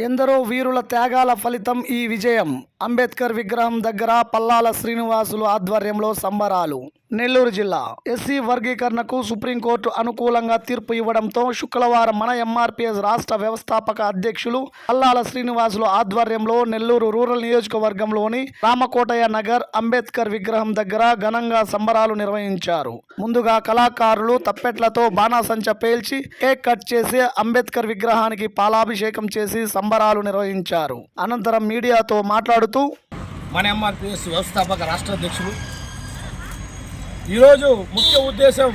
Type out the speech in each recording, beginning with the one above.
ఎందరో వీరుల త్యాగాల ఫలితం ఈ విజయం. అంబేద్కర్ విగ్రహం దగ్గర పల్లాల శ్రీనివాసులు ఆధ్వర్యంలో సంబరాలు. నెల్లూరు జిల్లా ఎస్సీ వర్గీకరణకు సుప్రీంకోర్టు అనుకూలంగా తీర్పు ఇవ్వడంతో శుక్రవారం మన ఎంఆర్పిఎస్ రాష్ట్ర వ్యవస్థాపక అధ్యక్షులు అల్లాల శ్రీనివాసులు ఆధ్వర్యంలో నెల్లూరు రూరల్ నియోజకవర్గంలోని రామకోటయ్య నగర్ అంబేద్కర్ విగ్రహం దగ్గర ఘనంగా సంబరాలు నిర్వహించారు. ముందుగా కళాకారులు తప్పెట్లతో బాణాసంచ పేల్చి కేక్ కట్ చేసి అంబేద్కర్ విగ్రహానికి పాలాభిషేకం చేసి సంబరాలు నిర్వహించారు. అనంతరం మీడియాతో మాట్లాడుతూ మన ఎంఆర్పిఎస్ వ్యవస్థాపక రాష్ట్ర అధ్యక్షులు ఈరోజు ముఖ్య ఉద్దేశం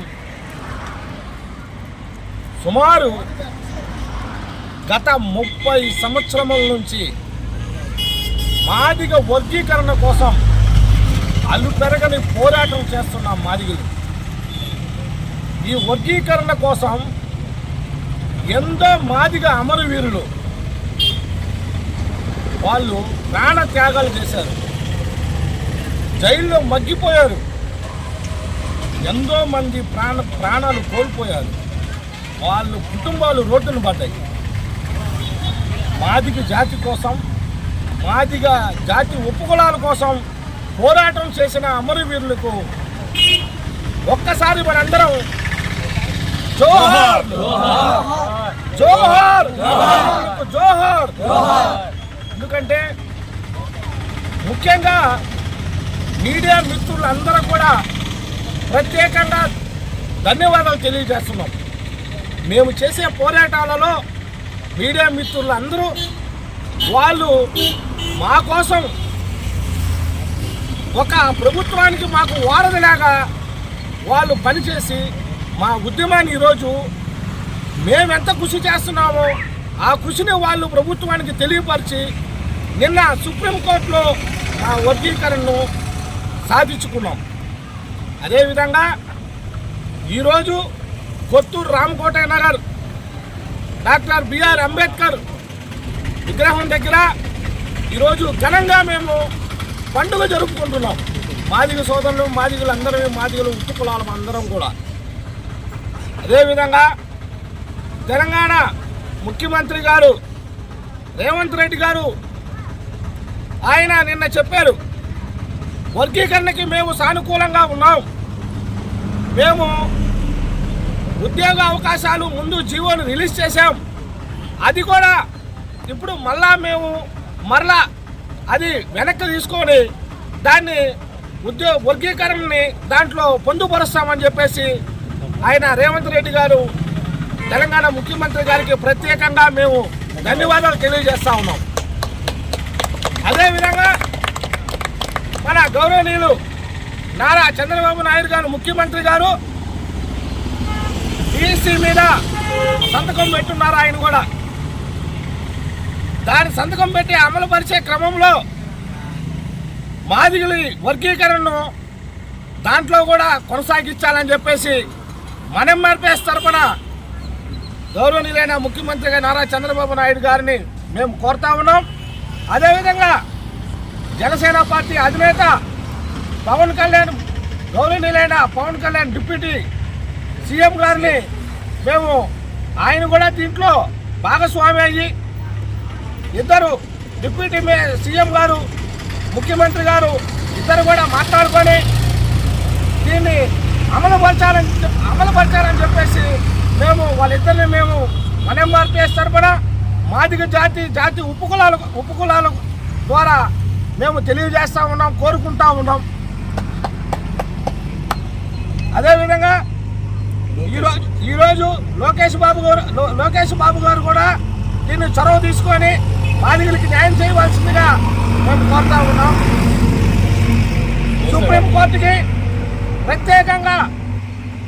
సుమారు గత ముప్పై సంవత్సరముల నుంచి మాదిగ వర్గీకరణ కోసం అల్లు పెరగని పోరాటం చేస్తున్న మాదిగలు. ఈ వర్గీకరణ కోసం ఎంతో మాదిగ అమరవీరులు వాళ్ళు ప్రాణ త్యాగాలు చేశారు. జైల్లో మగ్గిపోయారు. ఎంతో మంది ప్రాణ ప్రాణాలు కోల్పోయారు. వాళ్ళు కుటుంబాలు రోడ్డును పడ్డాయి. మాదిగ జాతి కోసం మాదిగ జాతి ఒప్పుకులాల కోసం పోరాటం చేసిన అమరవీరులకు ఒక్కసారి మనందరం జోహార్! జోహార్! జోహార్! ఎందుకంటే ముఖ్యంగా మీడియా మిత్రులందరూ కూడా ప్రత్యేకంగా ధన్యవాదాలు తెలియజేస్తున్నాం. మేము చేసే పోరాటాలలో మీడియా మిత్రులందరూ వాళ్ళు మా కోసం ఒక ప్రభుత్వానికి మాకు వారధిలాగా వాళ్ళు పనిచేసి మా ఉద్యమాన్ని ఈరోజు మేమెంత కృషి చేస్తున్నామో ఆ కృషిని వాళ్ళు ప్రభుత్వానికి తెలియపరిచి నిన్న సుప్రీంకోర్టులో మా వర్గీకరణను సాధించుకున్నాం. అదేవిధంగా ఈరోజు కొత్తూరు రామకోట నగర్ డాక్టర్ బిఆర్ అంబేద్కర్ విగ్రహం దగ్గర ఈరోజు ఘనంగా మేము పండుగ జరుపుకుంటున్నాం. మాదిగ సోదరులు మాదిగులు అందరూ మాదిగులు ఉత్తు కులాలం అందరం కూడా. అదేవిధంగా తెలంగాణ ముఖ్యమంత్రి గారు రేవంత్ రెడ్డి గారు ఆయన నిన్న చెప్పారు. వర్గీకరణకి మేము సానుకూలంగా ఉన్నాం. మేము ఉద్యోగ అవకాశాలు ముందు జీవోను రిలీజ్ చేశాం. అది కూడా ఇప్పుడు మళ్ళా మేము మరలా అది వెనక్కి తీసుకొని దాన్ని ఉద్యోగ వర్గీకరణని దాంట్లో పొందుపరుస్తామని చెప్పేసి ఆయన రేవంత్ రెడ్డి గారు తెలంగాణ ముఖ్యమంత్రి గారికి ప్రత్యేకంగా మేము ధన్యవాదాలు తెలియజేస్తా ఉన్నాం. అదేవిధంగా మన గౌరవనీయులు నారా చంద్రబాబు నాయుడు గారు ముఖ్యమంత్రి గారు టీసీ మీద సంతకం పెట్టున్నారు ఆయన కూడా. దాని సంతకం పెట్టి అమలు పరిచే క్రమంలో మాదిగలి వర్గీకరణను దాంట్లో కూడా కొనసాగించాలని చెప్పేసి మన ఎంఆర్పిఎస్ తరఫున గౌరవనీయులైన ముఖ్యమంత్రిగా నారా చంద్రబాబు నాయుడు గారిని మేము కోరుతా ఉన్నాం. అదేవిధంగా జనసేన పార్టీ అధినేత పవన్ కళ్యాణ్ గౌరవనీయులైన పవన్ కళ్యాణ్ డిప్యూటీ సీఎం గారిని మేము ఆయన కూడా దీంట్లో భాగస్వామి అయ్యి ఇద్దరు డిప్యూటీ మే సీఎం గారు ముఖ్యమంత్రి గారు ఇద్దరు కూడా మాట్లాడుకొని దీన్ని అమలుపరచాలని అమలుపరచాలని చెప్పేసి మేము వాళ్ళిద్దరిని మేము మన తరపున మాదిగ జాతి జాతి ఉపకులాలు ఉపకులాల ద్వారా మేము తెలియజేస్తూ ఉన్నాం కోరుకుంటా ఉన్నాం. అదేవిధంగా ఈరోజు ఈరోజు లోకేష్ బాబు గారు లోకేష్ బాబు గారు కూడా దీన్ని చొరవ తీసుకొని బాధితులకి న్యాయం చేయవలసిందిగా మేము కోరుతా ఉన్నాం. సుప్రీంకోర్టుకి ప్రత్యేకంగా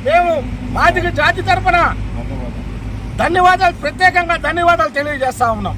మేము బాధిక జాతి తరపున ధన్యవాదాలు ప్రత్యేకంగా ధన్యవాదాలు తెలియజేస్తా ఉన్నాం.